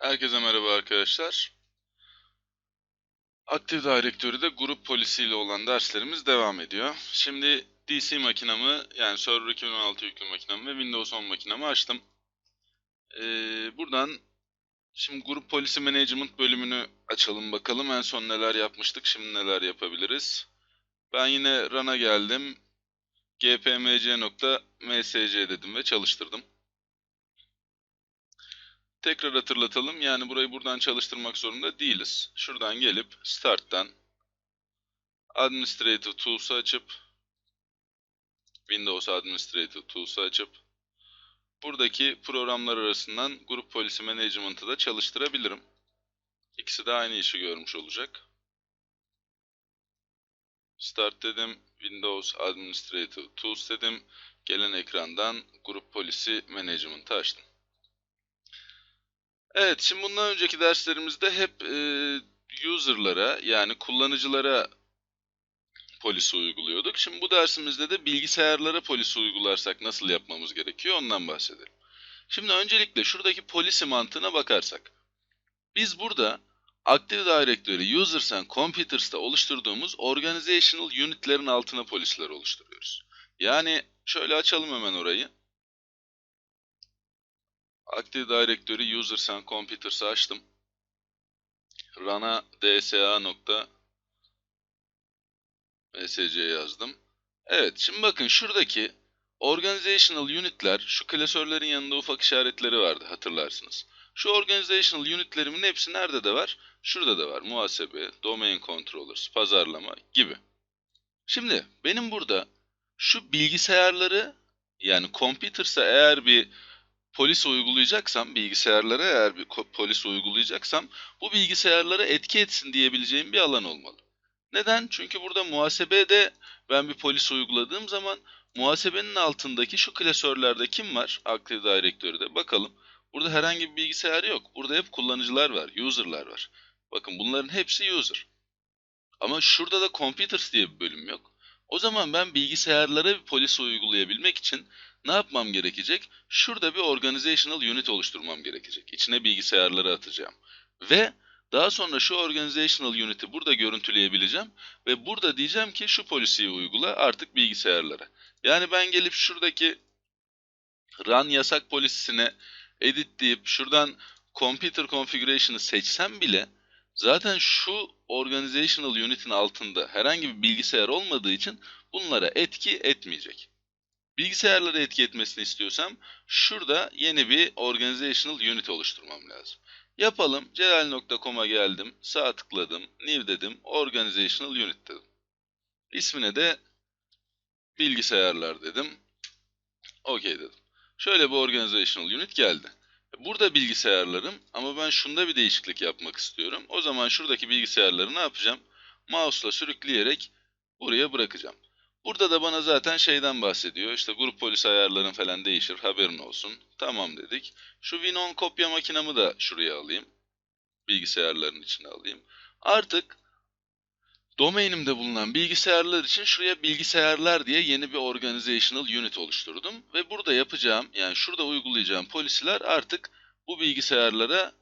Herkese merhaba arkadaşlar. Active Directory'de grup polisiyle olan derslerimiz devam ediyor. Şimdi DC makinamı yani Server 2016 yüklü makinamı ve Windows 10 makinamı açtım. Ee, buradan şimdi grup polisi management bölümünü açalım bakalım. En son neler yapmıştık, şimdi neler yapabiliriz. Ben yine run'a geldim. gpmc.msc dedim ve çalıştırdım. Tekrar hatırlatalım. Yani burayı buradan çalıştırmak zorunda değiliz. Şuradan gelip Start'tan Administrative Tools'u açıp Windows Administrative Tools'u açıp buradaki programlar arasından Grup Policy Management'ı da çalıştırabilirim. İkisi de aynı işi görmüş olacak. Start dedim. Windows Administrative Tools dedim. Gelen ekrandan Grup Policy Management'ı açtım. Evet, şimdi bundan önceki derslerimizde hep e, user'lara yani kullanıcılara polisi uyguluyorduk. Şimdi bu dersimizde de bilgisayarlara polisi uygularsak nasıl yapmamız gerekiyor ondan bahsedelim. Şimdi öncelikle şuradaki polisi mantığına bakarsak. Biz burada Active Directory Users and Computers'ta oluşturduğumuz Organizational Unit'lerin altına polisler oluşturuyoruz. Yani şöyle açalım hemen orayı. Active Directory Users and Computers'ı açtım. Run'a dsa.msc yazdım. Evet, şimdi bakın şuradaki Organizational Unit'ler, şu klasörlerin yanında ufak işaretleri vardı hatırlarsınız. Şu Organizational Unit'lerimin hepsi nerede de var? Şurada da var. Muhasebe, Domain Controllers, pazarlama gibi. Şimdi benim burada şu bilgisayarları yani Computers'a eğer bir polis uygulayacaksam, bilgisayarlara eğer bir polis uygulayacaksam bu bilgisayarlara etki etsin diyebileceğim bir alan olmalı. Neden? Çünkü burada muhasebede ben bir polis uyguladığım zaman muhasebenin altındaki şu klasörlerde kim var? Active Directory'de bakalım. Burada herhangi bir bilgisayar yok. Burada hep kullanıcılar var, user'lar var. Bakın bunların hepsi user. Ama şurada da computers diye bir bölüm yok. O zaman ben bilgisayarlara bir polis uygulayabilmek için ne yapmam gerekecek? Şurada bir organizational unit oluşturmam gerekecek. İçine bilgisayarları atacağım. Ve daha sonra şu organizational unit'i burada görüntüleyebileceğim ve burada diyeceğim ki şu polisiyi uygula artık bilgisayarlara. Yani ben gelip şuradaki run yasak polisine edit deyip şuradan computer configuration'ı seçsem bile zaten şu organizational unit'in altında herhangi bir bilgisayar olmadığı için bunlara etki etmeyecek. Bilgisayarlara etki etmesini istiyorsam şurada yeni bir organizational unit oluşturmam lazım. Yapalım. Celal.com'a geldim. Sağ tıkladım. New dedim. Organizational unit dedim. İsmine de bilgisayarlar dedim. OK dedim. Şöyle bir organizational unit geldi. Burada bilgisayarlarım ama ben şunda bir değişiklik yapmak istiyorum. O zaman şuradaki bilgisayarları ne yapacağım? Mouse'la sürükleyerek buraya bırakacağım. Burada da bana zaten şeyden bahsediyor. İşte grup polis ayarların falan değişir. Haberin olsun. Tamam dedik. Şu Winon kopya makinamı da şuraya alayım. Bilgisayarların içine alayım. Artık domainimde bulunan bilgisayarlar için şuraya bilgisayarlar diye yeni bir organizational unit oluşturdum. Ve burada yapacağım yani şurada uygulayacağım polisiler artık bu bilgisayarlara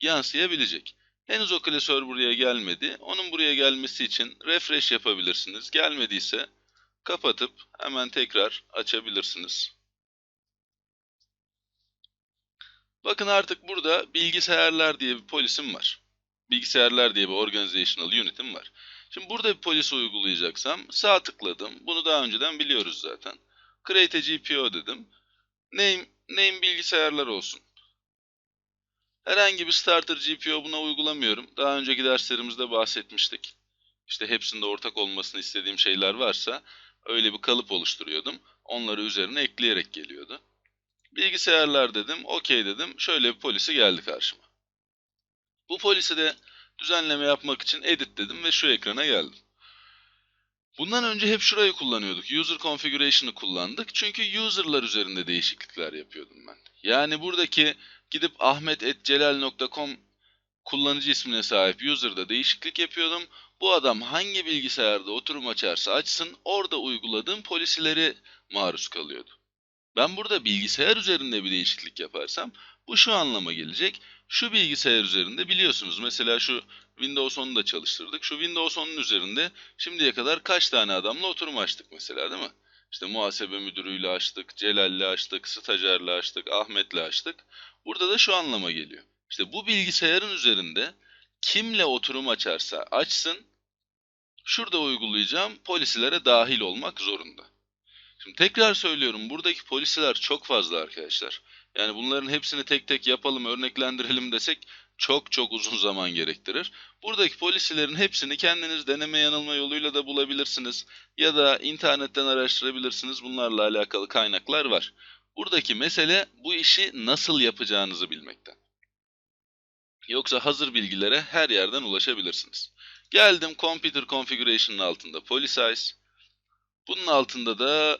yansıyabilecek. Henüz o klasör buraya gelmedi. Onun buraya gelmesi için refresh yapabilirsiniz. Gelmediyse kapatıp hemen tekrar açabilirsiniz. Bakın artık burada bilgisayarlar diye bir polisim var. Bilgisayarlar diye bir organizational unit'im var. Şimdi burada bir polis uygulayacaksam sağ tıkladım. Bunu daha önceden biliyoruz zaten. Create a GPO dedim. Name, name bilgisayarlar olsun. Herhangi bir starter GPO buna uygulamıyorum. Daha önceki derslerimizde bahsetmiştik. İşte hepsinde ortak olmasını istediğim şeyler varsa öyle bir kalıp oluşturuyordum. Onları üzerine ekleyerek geliyordu. Bilgisayarlar dedim, okey dedim. Şöyle bir polisi geldi karşıma. Bu polisi de düzenleme yapmak için edit dedim ve şu ekrana geldim. Bundan önce hep şurayı kullanıyorduk. User configuration'ı kullandık. Çünkü user'lar üzerinde değişiklikler yapıyordum ben. Yani buradaki gidip ahmet.celal.com kullanıcı ismine sahip user'da değişiklik yapıyordum. Bu adam hangi bilgisayarda oturum açarsa açsın orada uyguladığım polisileri maruz kalıyordu. Ben burada bilgisayar üzerinde bir değişiklik yaparsam bu şu anlama gelecek. Şu bilgisayar üzerinde biliyorsunuz mesela şu Windows 10'u da çalıştırdık. Şu Windows 10'un üzerinde şimdiye kadar kaç tane adamla oturum açtık mesela değil mi? İşte muhasebe müdürüyle açtık, Celal'le açtık, stajyerle açtık, Ahmet'le açtık. Burada da şu anlama geliyor. İşte bu bilgisayarın üzerinde kimle oturum açarsa açsın, şurada uygulayacağım polisilere dahil olmak zorunda. Şimdi tekrar söylüyorum buradaki polisiler çok fazla arkadaşlar. Yani bunların hepsini tek tek yapalım, örneklendirelim desek çok çok uzun zaman gerektirir. Buradaki polisilerin hepsini kendiniz deneme yanılma yoluyla da bulabilirsiniz. Ya da internetten araştırabilirsiniz. Bunlarla alakalı kaynaklar var. Buradaki mesele bu işi nasıl yapacağınızı bilmekten. Yoksa hazır bilgilere her yerden ulaşabilirsiniz. Geldim Computer Configuration'ın altında Polisize. Bunun altında da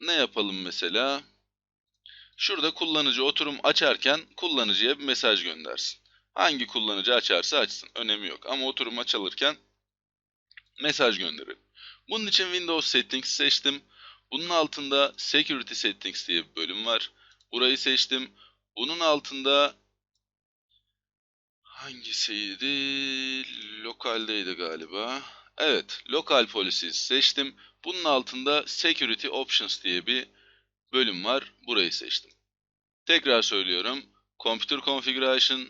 ne yapalım mesela? Şurada kullanıcı oturum açarken kullanıcıya bir mesaj göndersin. Hangi kullanıcı açarsa açsın. Önemi yok. Ama oturum açılırken mesaj gönderelim. Bunun için Windows Settings seçtim. Bunun altında Security Settings diye bir bölüm var. Burayı seçtim. Bunun altında hangisiydi? Lokaldeydi galiba. Evet, Local Policies seçtim. Bunun altında Security Options diye bir bölüm var. Burayı seçtim. Tekrar söylüyorum. Computer Configuration,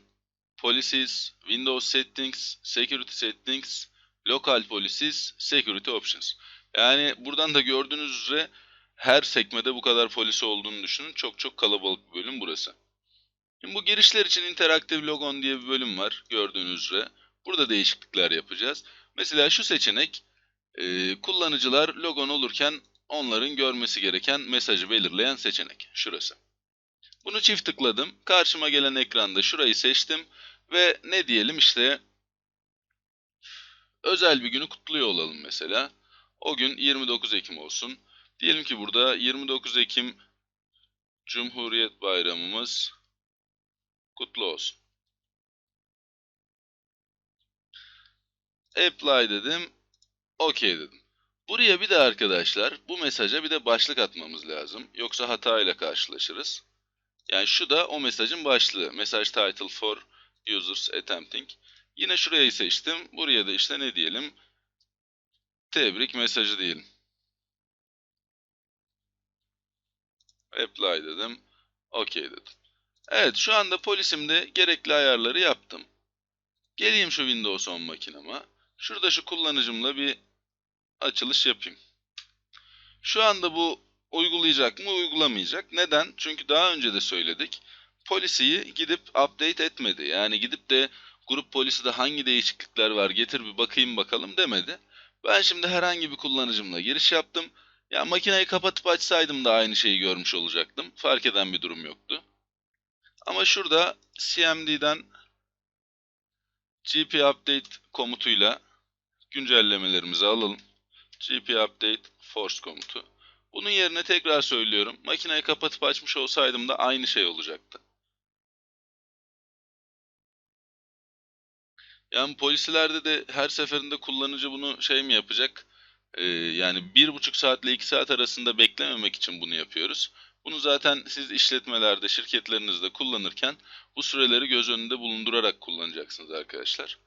Policies, Windows Settings, Security Settings, Local Policies, Security Options. Yani buradan da gördüğünüz üzere her sekmede bu kadar polisi olduğunu düşünün. Çok çok kalabalık bir bölüm burası. Şimdi bu girişler için Interactive Logon diye bir bölüm var gördüğünüz üzere. Burada değişiklikler yapacağız. Mesela şu seçenek e, kullanıcılar logon olurken onların görmesi gereken mesajı belirleyen seçenek. Şurası. Bunu çift tıkladım. Karşıma gelen ekranda şurayı seçtim. Ve ne diyelim işte özel bir günü kutluyor olalım mesela. O gün 29 Ekim olsun. Diyelim ki burada 29 Ekim Cumhuriyet Bayramımız kutlu olsun. Apply dedim. OK dedim. Buraya bir de arkadaşlar bu mesaja bir de başlık atmamız lazım. Yoksa hata ile karşılaşırız. Yani şu da o mesajın başlığı. Message title for users attempting. Yine şurayı seçtim. Buraya da işte ne diyelim? Tebrik mesajı diyelim. Apply dedim. OK dedim. Evet şu anda polisimde gerekli ayarları yaptım. Geleyim şu Windows 10 makinama. Şurada şu kullanıcımla bir açılış yapayım. Şu anda bu uygulayacak mı uygulamayacak. Neden? Çünkü daha önce de söyledik. Polisiyi gidip update etmedi. Yani gidip de grup poliside hangi değişiklikler var getir bir bakayım bakalım demedi. Ben şimdi herhangi bir kullanıcımla giriş yaptım. Ya makineyi kapatıp açsaydım da aynı şeyi görmüş olacaktım. Fark eden bir durum yoktu. Ama şurada cmd'den gp update komutuyla güncellemelerimizi alalım. gp update force komutu. Bunun yerine tekrar söylüyorum. Makineyi kapatıp açmış olsaydım da aynı şey olacaktı. Yani polisilerde de her seferinde kullanıcı bunu şey mi yapacak? Ee, yani bir buçuk saatle iki saat arasında beklememek için bunu yapıyoruz. Bunu zaten siz işletmelerde, şirketlerinizde kullanırken bu süreleri göz önünde bulundurarak kullanacaksınız arkadaşlar.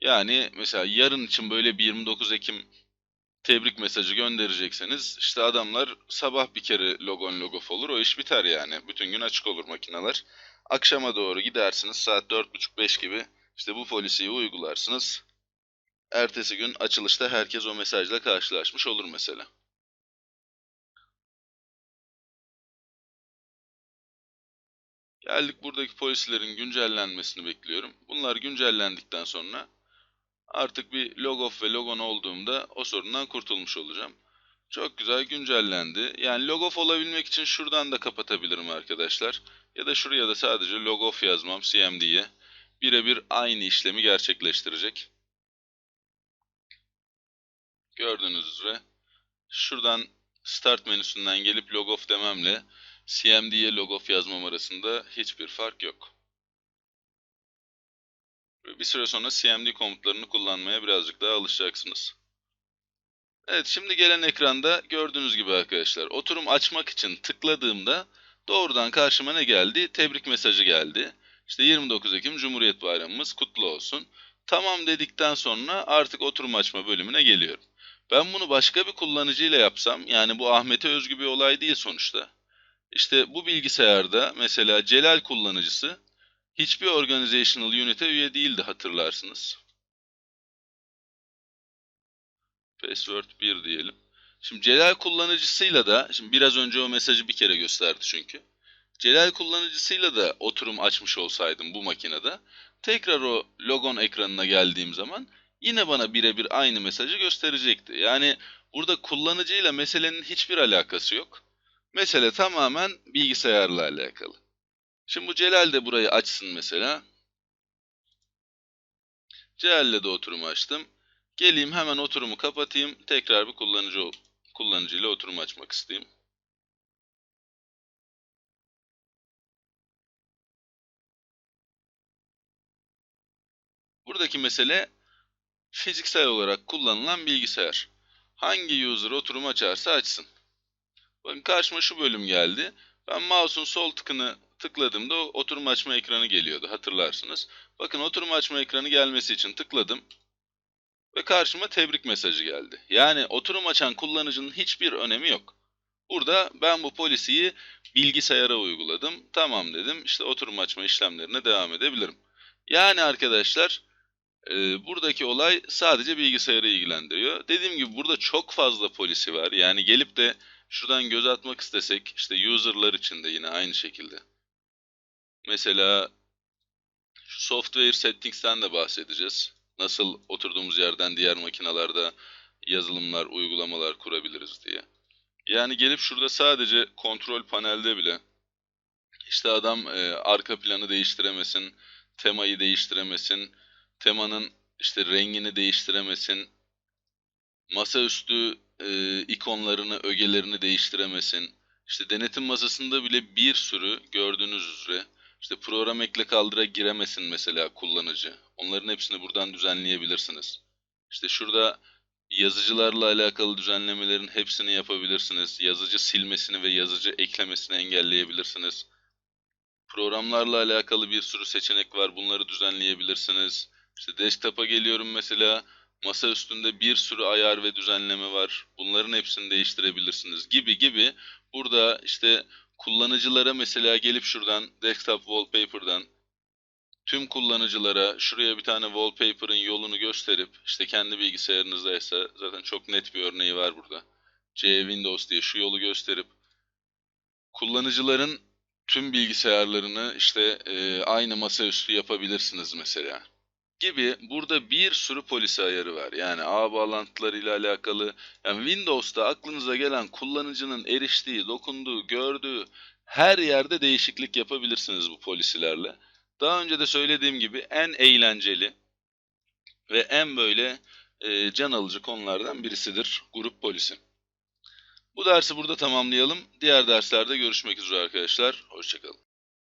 Yani mesela yarın için böyle bir 29 Ekim tebrik mesajı gönderecekseniz işte adamlar sabah bir kere logon logof olur o iş biter yani. Bütün gün açık olur makineler. Akşama doğru gidersiniz saat 4.30-5 gibi işte bu polisiyi uygularsınız. Ertesi gün açılışta herkes o mesajla karşılaşmış olur mesela. Geldik buradaki polislerin güncellenmesini bekliyorum. Bunlar güncellendikten sonra artık bir logof ve logon olduğumda o sorundan kurtulmuş olacağım. Çok güzel güncellendi. Yani logof olabilmek için şuradan da kapatabilirim arkadaşlar. Ya da şuraya da sadece logof yazmam cmd'ye. Birebir aynı işlemi gerçekleştirecek. Gördüğünüz üzere şuradan start menüsünden gelip logof dememle cmd'ye logof yazmam arasında hiçbir fark yok. Bir süre sonra cmd komutlarını kullanmaya birazcık daha alışacaksınız. Evet şimdi gelen ekranda gördüğünüz gibi arkadaşlar oturum açmak için tıkladığımda doğrudan karşıma ne geldi? Tebrik mesajı geldi. İşte 29 Ekim Cumhuriyet Bayramımız kutlu olsun. Tamam dedikten sonra artık oturum açma bölümüne geliyorum. Ben bunu başka bir kullanıcıyla yapsam, yani bu Ahmet'e özgü bir olay değil sonuçta. İşte bu bilgisayarda mesela Celal kullanıcısı hiçbir organizational unit'e üye değildi hatırlarsınız. Password 1 diyelim. Şimdi Celal kullanıcısıyla da, şimdi biraz önce o mesajı bir kere gösterdi çünkü. Celal kullanıcısıyla da oturum açmış olsaydım bu makinede, tekrar o logon ekranına geldiğim zaman yine bana birebir aynı mesajı gösterecekti. Yani burada kullanıcıyla meselenin hiçbir alakası yok. Mesele tamamen bilgisayarla alakalı. Şimdi bu Celal de burayı açsın mesela. Celal'le de oturumu açtım. Geleyim hemen oturumu kapatayım. Tekrar bir kullanıcı kullanıcıyla oturum açmak isteyeyim. Buradaki mesele fiziksel olarak kullanılan bilgisayar. Hangi user oturum açarsa açsın. Bakın karşıma şu bölüm geldi. Ben mouse'un sol tıkını tıkladığımda oturum açma ekranı geliyordu hatırlarsınız. Bakın oturum açma ekranı gelmesi için tıkladım. Ve karşıma tebrik mesajı geldi. Yani oturum açan kullanıcının hiçbir önemi yok. Burada ben bu polisiyi bilgisayara uyguladım. Tamam dedim. İşte oturum açma işlemlerine devam edebilirim. Yani arkadaşlar e, buradaki olay sadece bilgisayarı ilgilendiriyor. Dediğim gibi burada çok fazla polisi var. Yani gelip de şuradan göz atmak istesek işte user'lar için de yine aynı şekilde. Mesela şu software settings'ten de bahsedeceğiz. Nasıl oturduğumuz yerden diğer makinalarda yazılımlar, uygulamalar kurabiliriz diye. Yani gelip şurada sadece kontrol panelde bile işte adam e, arka planı değiştiremesin, temayı değiştiremesin, temanın işte rengini değiştiremesin, masaüstü e, ikonlarını, ögelerini değiştiremesin. İşte denetim masasında bile bir sürü gördüğünüz üzere işte program ekle kaldıra giremesin mesela kullanıcı. Onların hepsini buradan düzenleyebilirsiniz. İşte şurada yazıcılarla alakalı düzenlemelerin hepsini yapabilirsiniz. Yazıcı silmesini ve yazıcı eklemesini engelleyebilirsiniz. Programlarla alakalı bir sürü seçenek var. Bunları düzenleyebilirsiniz. İşte desktop'a geliyorum mesela. Masa üstünde bir sürü ayar ve düzenleme var. Bunların hepsini değiştirebilirsiniz gibi gibi. Burada işte kullanıcılara mesela gelip şuradan desktop wallpaper'dan tüm kullanıcılara şuraya bir tane wallpaper'ın yolunu gösterip işte kendi bilgisayarınızdaysa zaten çok net bir örneği var burada. C Windows diye şu yolu gösterip kullanıcıların tüm bilgisayarlarını işte e, aynı masaüstü yapabilirsiniz mesela gibi burada bir sürü polisi ayarı var. Yani ağ bağlantılarıyla alakalı. Yani Windows'ta aklınıza gelen kullanıcının eriştiği, dokunduğu, gördüğü her yerde değişiklik yapabilirsiniz bu polisilerle. Daha önce de söylediğim gibi en eğlenceli ve en böyle e, can alıcı konulardan birisidir grup polisi. Bu dersi burada tamamlayalım. Diğer derslerde görüşmek üzere arkadaşlar. Hoşçakalın.